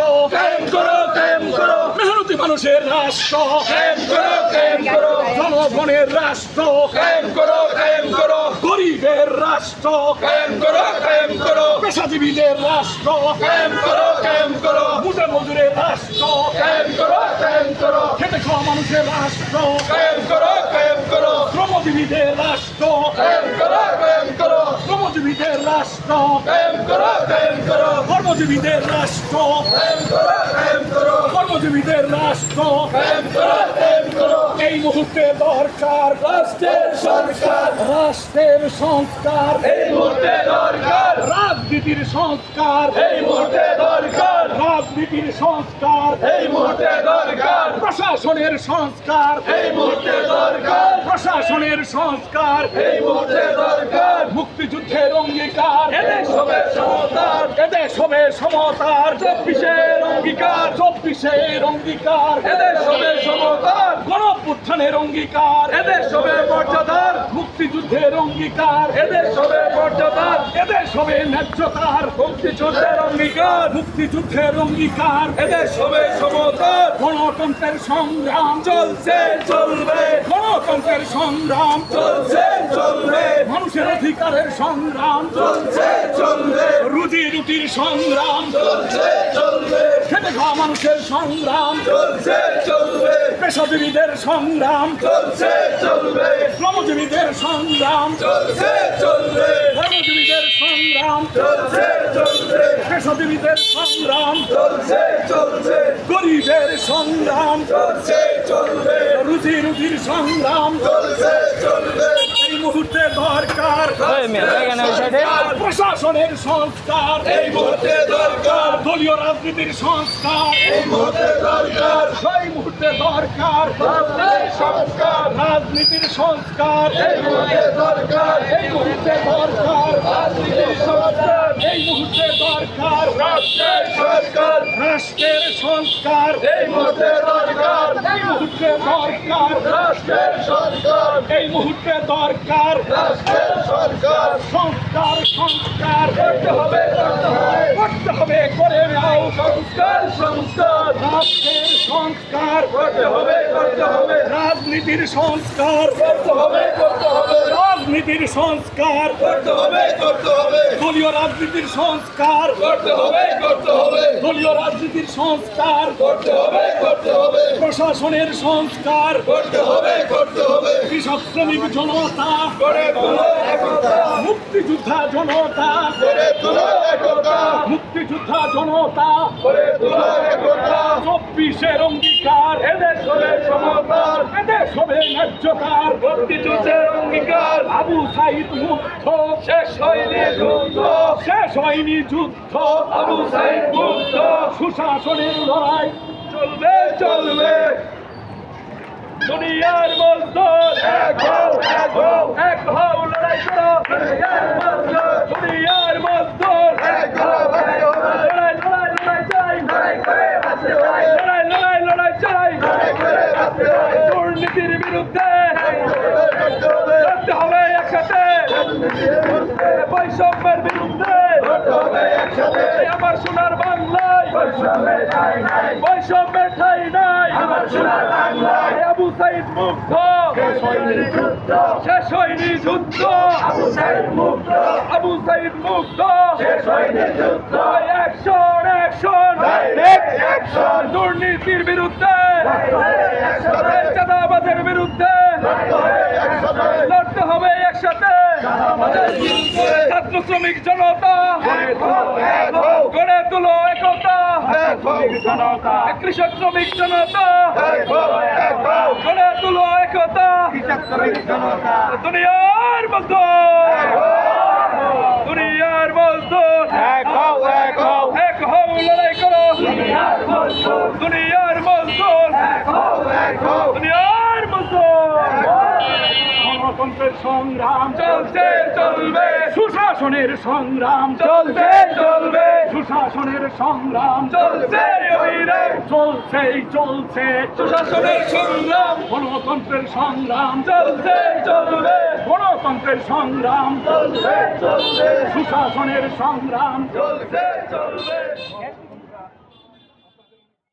রাষ্ট্র কায়েম করো কায়েম করো। মেহনতি মানুষের রাষ্ট্র কায়েম করো কায়েম করো। জনগণের রাষ্ট্র কায়েম করো কায়েম করো। গরিবের রাষ্ট্র কায়েম করো কায়েম করো। পেশাজীবীদের রাষ্ট্র কায়েম করো কায়েম করো। মুজে মজুরের রাষ্ট্র কায়েম করো কায়েম করো। খেটে খাওয়া মানুষের রাষ্ট্র কায়েম করো কায়েম করো। শ্রমজীবীদের রাষ্ট্র কায়েম করো কায়েম করো। শ্রমজীবীদের রাষ্ট্র কায়েম করো কায়েম করো। কর্মজীবীদের রাষ্ট্র। কর্মজীবীদের রাষ্ট্র। এই মুহূর্তে দরকার রাষ্ট্রের সংস্কার। রাষ্ট্রের সংস্কার। এই মুহূর্তে দরকার। রাজনীতির সংস্কার। এই মুহূর্তে দরকার। রাজনীতির সংস্কার। এই মুহূর্তে দরকার। প্রশাসনের সংস্কার। এই মুহূর্তে দরকার। প্রশাসনের সংস্কার। এই মুহূর্তে দরকার। মুক্তিযুদ্ধের অঙ্গীকার। এদেশ হবে সমতার চব্বিশের অঙ্গীকার চব্বিশের অঙ্গীকার। এদের সবে সমতার গণপুত্থানের অঙ্গীকার। এদের সবে মর্যাদার মুক্তিযুদ্ধের অঙ্গীকার। এদের সবে মর্যাদার এদেশ হবে ন্যায্যতার মুক্তিযুদ্ধের অঙ্গীকার। মুক্তিযুদ্ধের অঙ্গীকার, এদেশ হবে সমতার। গণতন্ত্রের সংগ্রাম চলছে, চলবে। গণতন্ত্রের সংগ্রাম চলছে, চলবে। মানুষের অধিকারের সংগ্রাম চলছে, চলবে। রুজি রুটির সংগ্রাম চলছে, চলবে। খেটে খাওয়া মানুষের সংগ্রাম চলছে, চলবে। পেশাজীবীদের সংগ্রাম চলছে, চলবে। শ্রমজীবীদের সংগ্রাম চলছে চলবে ধর্মজীবীদের সংগ্রাম। চলছে চলবে পেশাজীবীদের সংগ্রাম। চলছে চলছে। গরিবের সংগ্রাম। চলছে চলবে রুজি রুটির সংগ্রাম। চলছে চলবে এই মুহূর্তে দরকার। প্রশাসনের সংস্কার। এই মুহূর্তে দরকার। দলীয় রাজনীতির সংস্কার। এই মুহূর্তে দরকার। এই মুহূর্তে দরকার। সংস্কার। রাজনীতির সংস্কার এই মুহূর্তে দরকার এই মুহূর্তে দরকার রাজনীতির সংস্কার এই দরকার রাষ্ট্রের সংস্কার রাষ্ট্রের সংস্কার এই মুহূর্তে দরকার। এই মুহূর্তে দরকার। রাষ্ট্রের সংস্কার এই মুহূর্তে দরকার। রাষ্ট্রের সংস্কার সংস্কার সংস্কার করতে হবে করতে হবে। করতে হবে করে নাও। সংস্কার সংস্কার। রাষ্ট্রের সংস্কার। করতে হবে করতে হবে। রাজনীতির সংস্কার। করতে হবে করতে হবে। রাজনীতির সংস্কার। করতে হবে করতে হবে দলীয় রাজনীতির সংস্কার। করতে হবে করতে হবে। দলীয় রাজনীতির সংস্কার। করতে হবে করতে হবে। প্রশাসনের সংস্কার। করতে হবে করতে হবে। কৃষক শ্রমিক জনতা। করে তুলো একতা। মুক্তিযোদ্ধা জনতা। করে তুলো একতা। মুক্তিযোদ্ধা জনতা। করে তুলো চব্বিশের অঙ্গীকার। এদেশ হবে সমতার। এদেশ হবে ন্যায্যতার। মুক্তিযুদ্ধের অঙ্গীকার। আবু সাইদ মুক্ত শেষ হয়নি যুদ্ধ। শেষ হয়নি যুদ্ধ। আবু সাইদ মুক্ত সুশাসনের লড়াই। চলবে চলবে। দুনিয়ার মজদুর। এক হও এক হও। এক হও লড়াই করো। দুনিয়ার মজদুর। দুনিয়ার মজদুর এক হও এক হও লড়াই লড়াই লড়াই চাই লড়াই করে বাঁচতে হয় লড়াই লড়াই লড়াই চাই লড়াই করে বাঁচতে হয় দুর্নীতির বিরুদ্ধে লড়তে হবে একসাথে। বৈষম্যের বিরুদ্ধে। আমার সোনার বাংলায়। বৈষম্যের ঠাই নাই। আমার সোনার বাংলায় আবু সাইদ মুগ্ধ। শেষ হয়নি যুদ্ধ। আবু সাইদ মুক্ত আবু সাইদ মুগ্ধ। শেষ হয়নি যুদ্ধ অ্যাকশন অ্যাকশন দুর্নীতির বিরুদ্ধে। বিরুদ্ধে লড়তে হবে একসাথে। ছাত্র শ্রমিক জনতা। গড়ে তুলো একতা। কৃষক শ্রমিক জনতা। গড়ে তুলো একতা। দুনিয়ার মজদুর। দুনিয়ার মজদুর। এক হও এক হও। এক হও লড়াই করো। দুনিয়ার দুনিয়ার এক হও এক হও। দুনিয়ার গণতন্ত্রের সংগ্রাম চলছে চলবে। সুশাসনের সংগ্রাম চলছে চলবে। সুশাসনের সংগ্রাম চলছে চলছেই চলছে। সুশাসনের সংগ্রাম। গণতন্ত্রের সংগ্রাম চলছে চলবে। গণতন্ত্রের সংগ্রাম চলছে চলবে। সুশাসনের সংগ্রাম চলছে চলবে।